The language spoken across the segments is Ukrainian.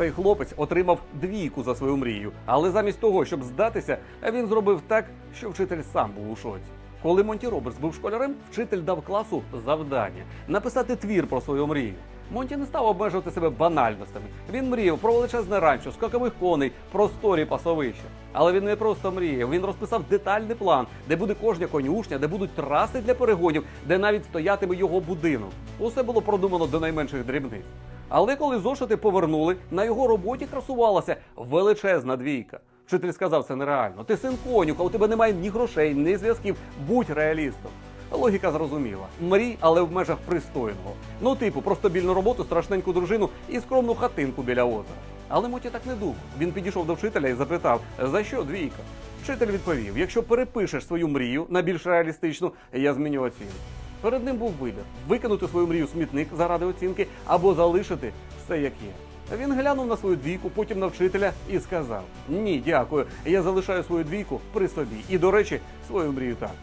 Цей хлопець отримав двійку за свою мрію, але замість того, щоб здатися, він зробив так, що вчитель сам був у шоці. Коли Монті Робертс був школярем, вчитель дав класу завдання написати твір про свою мрію. Монті не став обмежувати себе банальностями. Він мріяв про величезне ранчо, скакових коней, просторі пасовища. Але він не просто мріяв, він розписав детальний план, де буде кожня конюшня, де будуть траси для перегонів, де навіть стоятиме його будинок. Усе було продумано до найменших дрібниць. Але коли зошити повернули, на його роботі красувалася величезна двійка. Вчитель сказав, це нереально. Ти син конюха, у тебе немає ні грошей, ні зв'язків. Будь реалістом. Логіка зрозуміла. Мрій, але в межах пристойного. Ну, типу, про стабільну роботу, страшненьку дружину і скромну хатинку біля озера. Але Моті так не думав. Він підійшов до вчителя і запитав, за що двійка? Вчитель відповів: якщо перепишеш свою мрію на більш реалістичну, я зміню оцінку. Перед ним був вибір: викинути свою мрію смітник заради оцінки або залишити все як є. Він глянув на свою двійку, потім на вчителя і сказав: Ні, дякую, я залишаю свою двійку при собі. І, до речі, свою мрію також.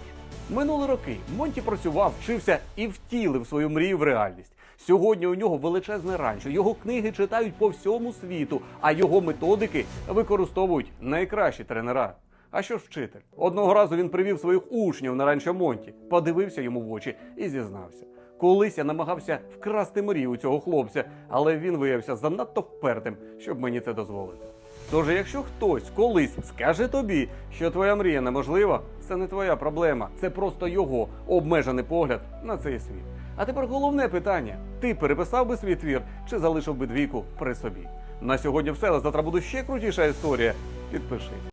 Минули роки. Монті працював, вчився і втілив свою мрію в реальність. Сьогодні у нього величезне ранчо. Його книги читають по всьому світу, а його методики використовують найкращі тренера. А що ж вчитель? Одного разу він привів своїх учнів на ранчо Монті, подивився йому в очі і зізнався. Колись я намагався вкрасти мрію цього хлопця, але він виявився занадто впертим, щоб мені це дозволити. Тож, якщо хтось колись скаже тобі, що твоя мрія неможлива, це не твоя проблема, це просто його обмежений погляд на цей світ. А тепер головне питання: ти переписав би свій твір чи залишив би двійку при собі? На сьогодні все, але завтра буде ще крутіша історія. Підпишись.